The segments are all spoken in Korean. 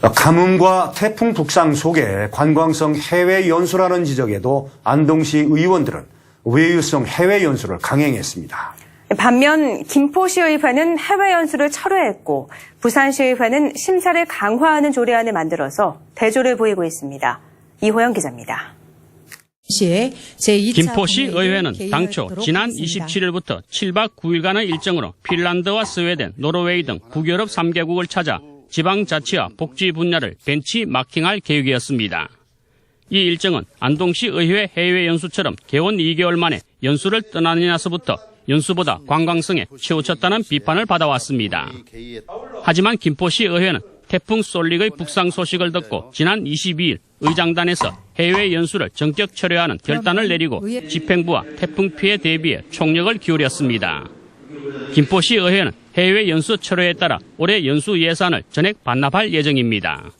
가뭄과 태풍 북상 속에 관광성 해외 연수라는 지적에도 안동시 의원들은 외유성 해외 연수를 강행했습니다. 반면 김포시의회는 해외 연수를 철회했고 부산시의회는 심사를 강화하는 조례안을 만들어서 대조를 보이고 있습니다. 이호영 기자입니다. 시에 제2차 김포시 의회는 당초 지난 하겠습니다. 27일부터 7박 9일간의 일정으로 핀란드와 스웨덴, 노르웨이 등 북유럽 3개국을 찾아 지방자치와 복지 분야를 벤치 마킹할 계획이었습니다. 이 일정은 안동시 의회 해외 연수처럼 개원 2개월 만에 연수를 떠나느냐서부터 연수보다 관광성에 치우쳤다는 비판을 받아왔습니다. 하지만 김포시 의회는 태풍 솔릭의 북상 소식을 듣고 지난 22일 의장단에서 해외 연수를 전격 철회하는 결단을 내리고 집행부와 태풍 피해 대비에 총력을 기울였습니다. 김포시 의회는 해외 연수 철회에 따라 올해 연수 예산을 전액 반납할 예정입니다.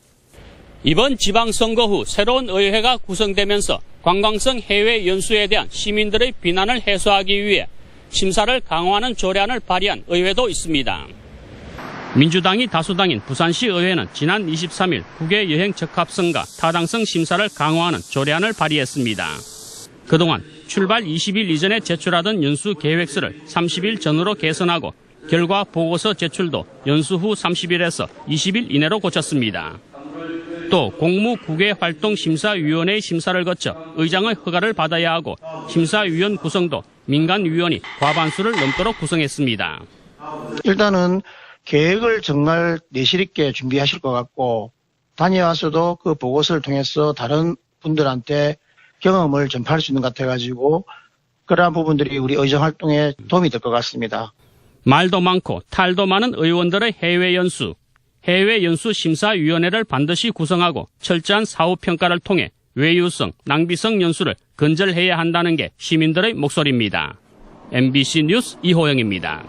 이번 지방선거 후 새로운 의회가 구성되면서 관광성 해외 연수에 대한 시민들의 비난을 해소하기 위해 심사를 강화하는 조례안을 발의한 의회도 있습니다. 민주당이 다수당인 부산시 의회는 지난 23일 국외 여행 적합성과 타당성 심사를 강화하는 조례안을 발의했습니다. 그동안 출발 20일 이전에 제출하던 연수 계획서를 30일 전으로 개선하고 결과 보고서 제출도 연수 후 30일에서 20일 이내로 고쳤습니다. 또 공무 국외 활동 심사위원회의 심사를 거쳐 의장의 허가를 받아야 하고 심사위원 구성도 민간 위원이 과반수를 넘도록 구성했습니다. 일단은 계획을 정말 내실 있게 준비하실 것 같고 다녀와서도 그 보고서를 통해서 다른 분들한테 경험을 전파할 수 있는 것 같아가지고 그러한 부분들이 우리 의정 활동에 도움이 될 것 같습니다. 말도 많고 탈도 많은 의원들의 해외 연수, 해외 연수 심사위원회를 반드시 구성하고 철저한 사후 평가를 통해 외유성, 낭비성 연수를 근절해야 한다는 게 시민들의 목소리입니다. MBC 뉴스 이호영입니다.